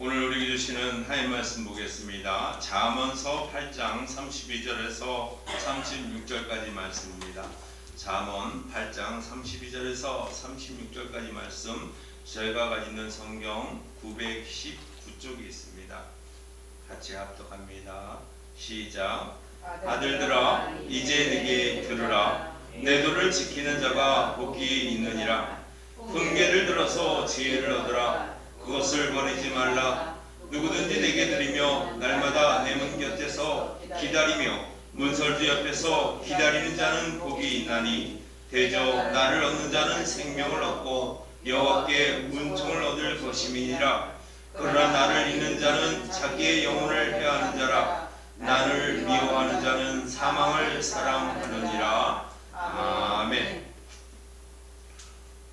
오늘 우리에게 주시는 하나님 말씀 보겠습니다. 잠언서 8장 32절에서 36절까지 말씀입니다. 잠언 8장 32절에서 36절까지 말씀 저희가 가지고 있는 성경 919쪽에 있습니다. 같이 합독합니다. 시작. 아들들아 이제 내게 들으라 내 도를 지키는 자가 복이 있느니라 훈계를 들어서 지혜를 얻으라 그것을 버리지 말라. 누구든지 내게 드리며 날마다 내 문 곁에서 기다리며 문설주 옆에서 기다리는 자는 복이 있나니 대저 나를 얻는 자는 생명을 얻고 여호와께 은총을 얻을 것임이니라. 그러나 나를 잃는 자는 자기의 영혼을 해하는 자라. 나를 미워하는 자는 사망을 사랑하느니라. 아멘.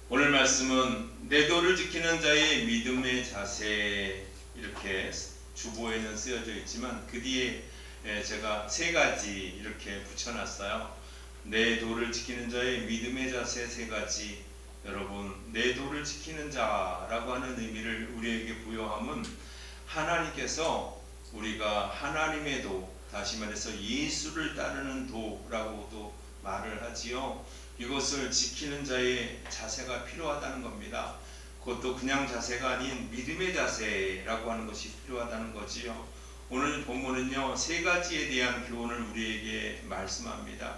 오늘 말씀은 내 도를 지키는 자의 믿음의 자세 이렇게 주보에는 쓰여져 있지만 그 뒤에 예, 제가 세 가지 이렇게 붙여놨어요. 내 도를 지키는 자의 믿음의 자세 세 가지. 여러분 내 도를 지키는 자라고 하는 의미를 우리에게 부여함은 하나님께서 우리가 하나님의 도 다시 말해서 예수를 따르는 도라고도 말을 하지요. 이것을 지키는 자의 자세가 필요하다는 겁니다. 그것도 그냥 자세가 아닌 믿음의 자세라고 하는 것이 필요하다는 거지요. 오늘 본문은요 세 가지에 대한 교훈을 우리에게 말씀합니다.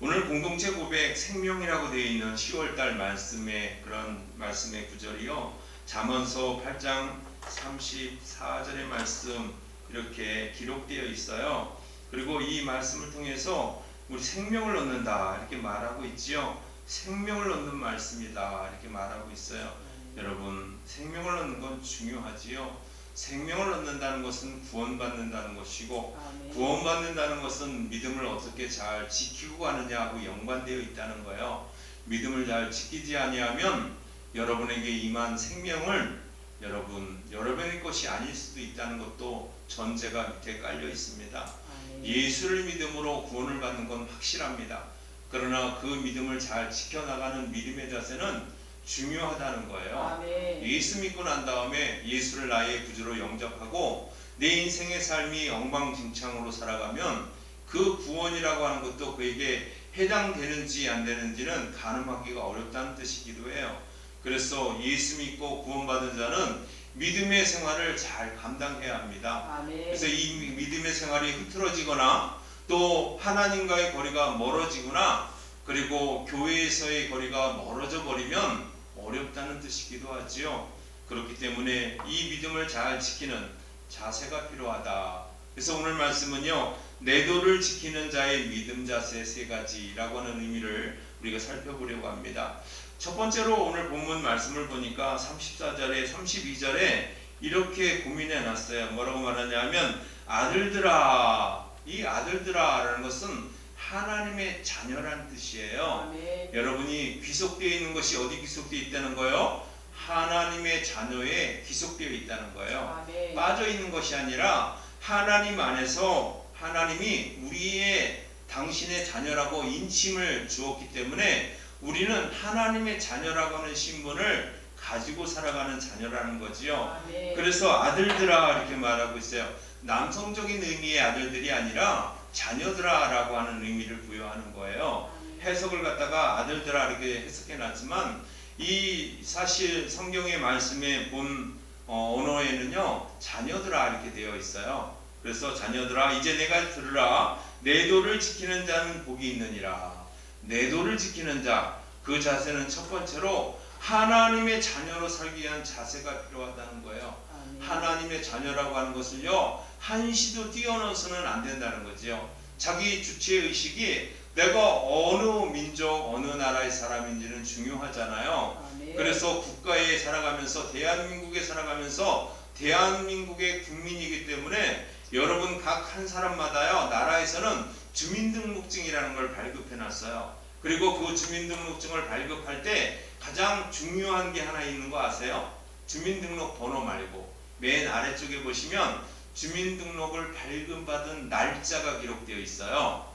오늘 공동체 고백 생명이라고 되어 있는 10월달 말씀의 그런 말씀의 구절이요 잠언서 8장 34절의 말씀 이렇게 기록되어 있어요. 그리고 이 말씀을 통해서 우리 생명을 얻는다 이렇게 말하고 있지요. 생명을 얻는 말씀이다 이렇게 말하고 있어요. 여러분 생명을 얻는 건 중요하지요. 생명을 얻는다는 것은 구원받는다는 것이고 구원받는다는 것은 믿음을 어떻게 잘 지키고 가느냐하고 연관되어 있다는 거예요. 믿음을 잘 지키지 아니하면 여러분에게 임한 생명을 여러분 여러분의 것이 아닐 수도 있다는 것도 전제가 밑에 깔려 있습니다. 예수를 믿음으로 구원을 받는 건 확실합니다. 그러나 그 믿음을 잘 지켜나가는 믿음의 자세는 중요하다는 거예요. 예수 믿고 난 다음에 예수를 나의 구주로 영접하고 내 인생의 삶이 엉망진창으로 살아가면 그 구원이라고 하는 것도 그에게 해당되는지 안 되는지는 가늠하기가 어렵다는 뜻이기도 해요. 그래서 예수 믿고 구원받은 자는 믿음의 생활을 잘 감당해야 합니다. 그래서 이 믿음의 생활이 흐트러지거나 또 하나님과의 거리가 멀어지거나 그리고 교회에서의 거리가 멀어져 버리면 어렵다는 뜻이기도 하지요. 그렇기 때문에 이 믿음을 잘 지키는 자세가 필요하다. 그래서 오늘 말씀은요, 내 도를 지키는 자의 믿음 자세 세 가지라고 하는 의미를 우리가 살펴보려고 합니다. 첫 번째로 오늘 본문 말씀을 보니까 34절에 32절에 이렇게 고민해 놨어요. 뭐라고 말하냐면 아들들아 이 아들들아라는 것은 하나님의 자녀라는 뜻이에요. 여러분이 귀속되어 있는 것이 어디 귀속되어 있다는 거예요? 하나님의 자녀에 귀속되어 있다는 거예요. 빠져 있는 것이 아니라 하나님 안에서 하나님이 우리의 당신의 자녀라고 인침을 주었기 때문에 우리는 하나님의 자녀라고 하는 신분을 가지고 살아가는 자녀라는 거지요. 그래서 아들들아 이렇게 말하고 있어요. 남성적인 의미의 아들들이 아니라 자녀들아라고 하는 의미를 부여하는 거예요. 해석을 갖다가 아들들아 이렇게 해석해 놨지만 이 사실 성경의 말씀의 본 어, 언어에는요 자녀들아 이렇게 되어 있어요. 그래서 자녀들아 이제 내가 들으라 내 도를 지키는 자는 복이 있느니라. 내 도를 지키는 자 그 자세는 첫 번째로 하나님의 자녀로 살기 위한 자세가 필요하다는 거예요. 하나님의 자녀라고 하는 것을요 한시도 뛰어넘어서는 안 된다는 거죠. 자기 주체 의식이 내가 어느 민족 어느 나라의 사람인지는 중요하잖아요. 그래서 국가에 살아가면서 대한민국에 살아가면서 대한민국의 국민이기 때문에 여러분 각 한 사람마다요 나라에서는 주민등록증이라는 걸 발급해 놨어요. 그리고 그 주민등록증을 발급할 때 가장 중요한 게 하나 있는 거 아세요? 주민등록 번호 말고 맨 아래쪽에 보시면 주민등록을 발급받은 날짜가 기록되어 있어요.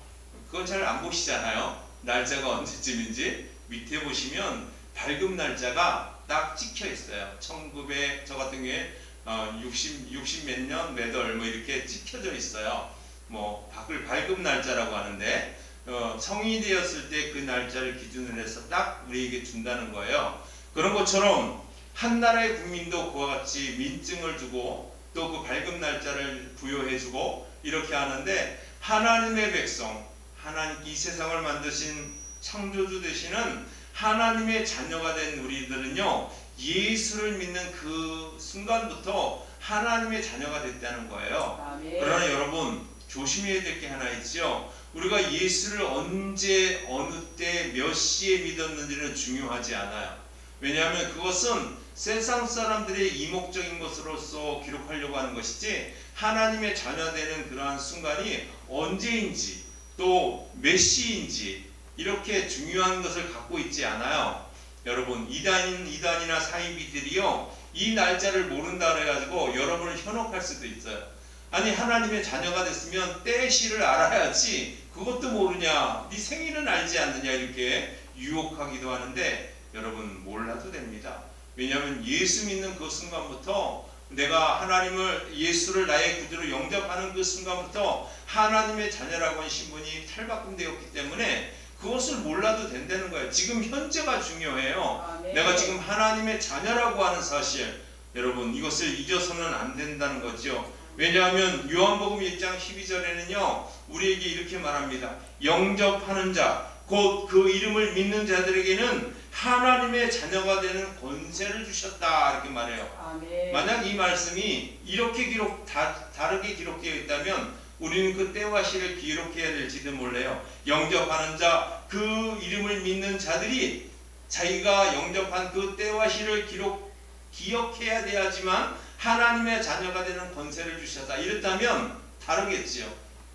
그건 잘 안 보시잖아요. 날짜가 언제쯤인지 밑에 보시면 발급 날짜가 딱 찍혀 있어요. 1900, 저 같은 경우에 어, 60, 60 몇 년, 몇 월, 뭐 이렇게 찍혀져 있어요. 뭐, 박을 발급 날짜라고 하는데, 어, 성인이 되었을 때 그 날짜를 기준으로 해서 딱 우리에게 준다는 거예요. 그런 것처럼 한 나라의 국민도 그와 같이 민증을 주고 또그 발급 날짜를 부여해주고 이렇게 하는데 하나님의 백성, 하나님 이 세상을 만드신 창조주 되시는 하나님의 자녀가 된 우리들은요 예수를 믿는 그 순간부터 하나님의 자녀가 됐다는 거예요. 아멘. 그러나 여러분 조심해야 될 게 하나 있죠. 우리가 예수를 언제 어느 때 몇 시에 믿었는지는 중요하지 않아요. 왜냐하면 그것은 세상 사람들의 이목적인 것으로서 기록하려고 하는 것이지 하나님의 자녀 되는 그러한 순간이 언제인지 또 몇 시인지 이렇게 중요한 것을 갖고 있지 않아요. 여러분 이단인 이단이나 사이비들이요 이 날짜를 모른다 그래가지고 여러분을 현혹할 수도 있어요. 아니 하나님의 자녀가 됐으면 때의 시를 알아야지 그것도 모르냐 네 생일은 알지 않느냐 이렇게 유혹하기도 하는데 여러분 몰라도 됩니다. 왜냐하면 예수 믿는 그 순간부터 내가 하나님을 예수를 나의 구주로 영접하는 그 순간부터 하나님의 자녀라고 하는 신분이 탈바꿈되었기 때문에 그것을 몰라도 된다는 거예요. 지금 현재가 중요해요. 아멘. 내가 지금 하나님의 자녀라고 하는 사실 여러분 이것을 잊어서는 안 된다는 거죠. 왜냐하면 요한복음 1장 12절에는요 우리에게 이렇게 말합니다. 영접하는 자, 곧 그 이름을 믿는 자들에게는 하나님의 자녀가 되는 권세를 주셨다 이렇게 말해요. 아멘. 만약 이 말씀이 이렇게 기록 다, 다르게 기록되어 있다면 우리는 그 때와 시를 기록해야 될지도 몰라요. 영접하는 자, 그 이름을 믿는 자들이 자기가 영접한 그 때와 시를 기록 기억해야 돼야지만 하나님의 자녀가 되는 권세를 주셨다. 이렇다면 다르겠지요.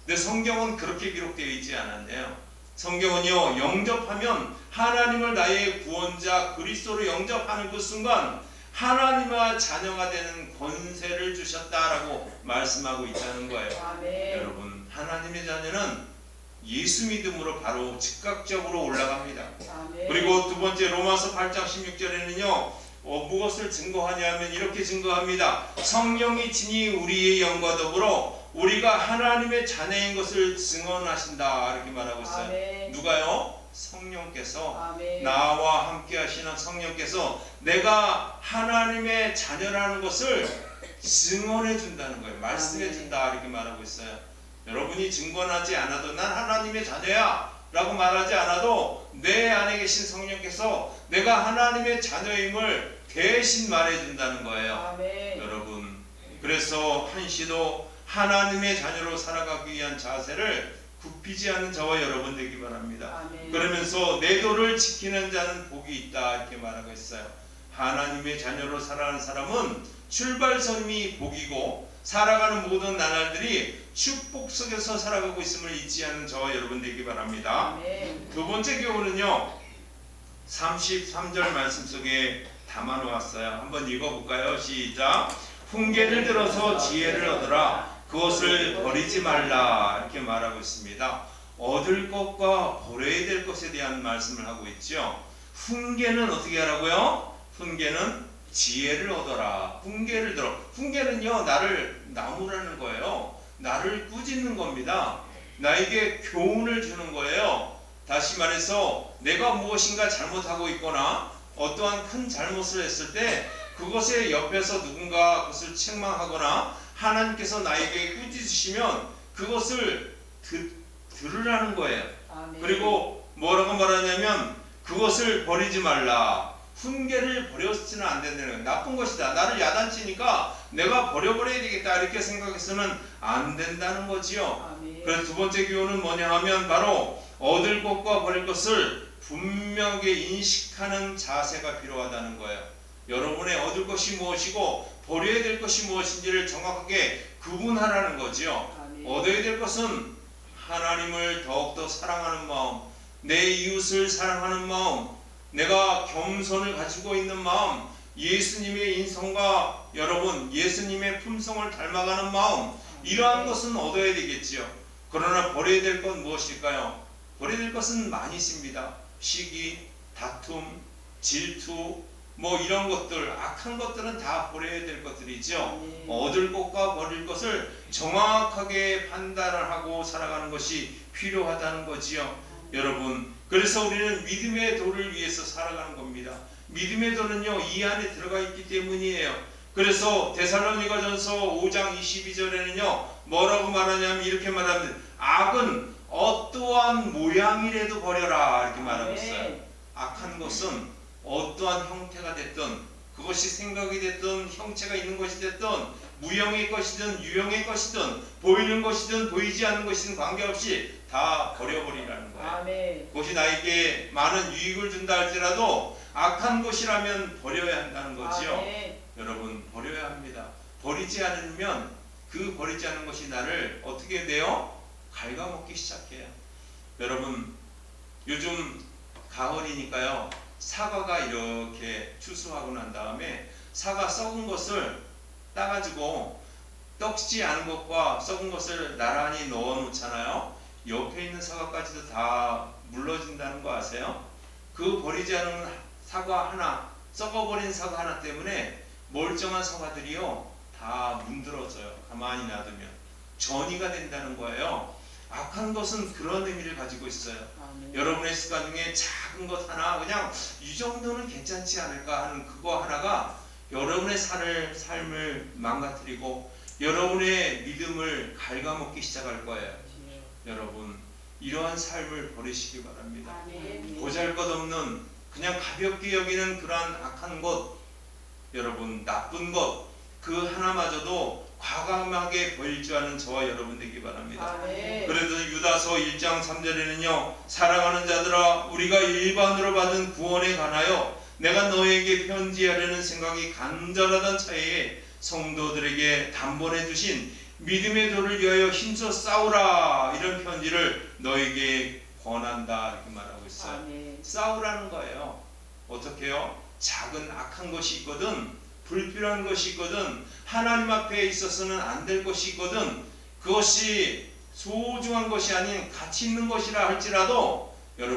근데 성경은 그렇게 기록되어 있지 않았네요. 성경은요 영접하면 하나님을 나의 구원자 그리스도로 영접하는 그 순간 하나님의 자녀가 되는 권세를 주셨다라고 말씀하고 있다는 거예요. 아멘. 여러분 하나님의 자녀는 예수 믿음으로 바로 즉각적으로 올라갑니다. 아멘. 그리고 두 번째 로마서 8장 16절에는요 어, 무엇을 증거하냐면 이렇게 증거합니다. 성령이 친히 우리의 영과 더불어 우리가 하나님의 자녀인 것을 증언하신다 이렇게 말하고 있어요. 아멘. 누가요? 성령께서 아멘. 나와 함께 하시는 성령께서 내가 하나님의 자녀라는 것을 증언해 준다는 거예요. 말씀해. 준다 이렇게 말하고 있어요. 여러분이 증언하지 않아도 난 하나님의 자녀야 라고 말하지 않아도 내 안에 계신 성령께서 내가 하나님의 자녀임을 대신 말해 준다는 거예요. 아멘. 여러분 그래서 한시도 하나님의 자녀로 살아가기 위한 자세를 굽히지 않는 저와 여러분 되기 바랍니다. 아멘. 그러면서 내 도를 지키는 자는 복이 있다 이렇게 말하고 있어요. 하나님의 자녀로 살아가는 사람은 출발선이 복이고 살아가는 모든 나날들이 축복 속에서 살아가고 있음을 잊지 않는 저와 여러분 되기 바랍니다. 두 번째 교훈은요. 33절 말씀 속에 담아 놓았어요. 한번 읽어 볼까요? 시작. 훈계를 들어서 지혜를 얻으라. 그것을 버리지 말라. 이렇게 말하고 있습니다. 얻을 것과 버려야 될 것에 대한 말씀을 하고 있죠. 훈계는 어떻게 하라고요? 훈계는 지혜를 얻어라. 훈계를 들어. 훈계는요, 나를 나무라는 거예요. 나를 꾸짖는 겁니다. 나에게 교훈을 주는 거예요. 다시 말해서 내가 무엇인가 잘못하고 있거나 어떠한 큰 잘못을 했을 때 그것의 옆에서 누군가 그것을 책망하거나 하나님께서 나에게 꾸짖으시면 그것을 드, 들으라는 거예요. 아멘. 그리고 뭐라고 말하냐면 그것을 버리지 말라. 훈계를 버렸지는 안 된다는 거예요. 나쁜 것이다. 나를 야단치니까 내가 버려버려야 되겠다. 이렇게 생각해서는 안 된다는 거지요. 아멘. 그래서 두 번째 교훈은 뭐냐 하면 바로 얻을 것과 버릴 것을 분명하게 인식하는 자세가 필요하다는 거예요. 여러분의 얻을 것이 무엇이고 버려야 될 것이 무엇인지를 정확하게 구분하라는 거지요. 아멘. 얻어야 될 것은 하나님을 더욱더 사랑하는 마음, 내 이웃을 사랑하는 마음, 내가 겸손을 가지고 있는 마음, 예수님의 인성과 여러분 예수님의 품성을 닮아가는 마음, 이러한 것은 얻어야 되겠지요. 그러나 버려야 될 건 무엇일까요? 버려야 될 것은 많이 있습니다. 시기, 다툼, 질투, 뭐 이런 것들 악한 것들은 다 버려야 될 것들이죠. 네. 얻을 것과 버릴 것을 정확하게 판단을 하고 살아가는 것이 필요하다는 거지요. 여러분, 그래서 우리는 믿음의 도를 위해서 살아가는 겁니다. 믿음의 도는요, 이 안에 들어가 있기 때문이에요. 그래서 데살로니가 전서 5장 22절에는요, 뭐라고 말하냐면 이렇게 말합니다. 악은 어떠한 모양이라도 버려라 이렇게 말하고 있어요. 네. 악한 것은 어떠한 형태가 됐든 그것이 생각이 됐든 형체가 있는 것이 됐든 무형의 것이든 유형의 것이든 보이는 것이든 보이지 않는 것이든 관계없이 다 버려버리라는 거예요. 아멘. 그것이 나에게 많은 유익을 준다 할지라도 악한 것이라면 버려야 한다는 거지요. 아멘. 여러분 버려야 합니다. 버리지 않으면 그 버리지 않은 것이 나를 어떻게 돼요? 갉아먹기 시작해요. 여러분 요즘 가을이니까요. 사과가 이렇게 추수하고 난 다음에 사과 썩은 것을 따가지고 떡지 않은 것과 썩은 것을 나란히 넣어 놓잖아요. 옆에 있는 사과까지도 다 물러진다는 거 아세요? 그 버리지 않은 사과 하나, 썩어버린 사과 하나 때문에 멀쩡한 사과들이요 다 문드러져요. 가만히 놔두면 전이가 된다는 거예요. 악한 것은 그런 의미를 가지고 있어요. 아멘. 여러분의 습관 중에 작은 것 하나 그냥 이 정도는 괜찮지 않을까 하는 그거 하나가 여러분의 삶을, 삶을 망가뜨리고 여러분의 믿음을 갉아먹기 시작할 거예요. 여러분 이러한 삶을 버리시기 바랍니다. 보잘것없는 그냥 가볍게 여기는 그러한 악한 것 여러분 나쁜 것 그 하나마저도 과감하게 벌주하는 저와 여러분 되기 바랍니다. 그래서 유다서 1장 3절에는요 사랑하는 자들아 우리가 일반으로 받은 구원에 관하여 내가 너에게 편지하려는 생각이 간절하던 차에 성도들에게 단번에 주신 믿음의 도를 위하여 힘써 싸우라 이런 편지를 너에게 권한다 이렇게 말하고 있어요. 아멘. 싸우라는 거예요. 어떻게요? 작은 악한 것이 있거든 불필요한 것이 있거든 하나님 앞에 있어서는 안 될 것이 있거든 그것이 소중한 것이 아닌 가치 있는 것이라 할지라도 여러분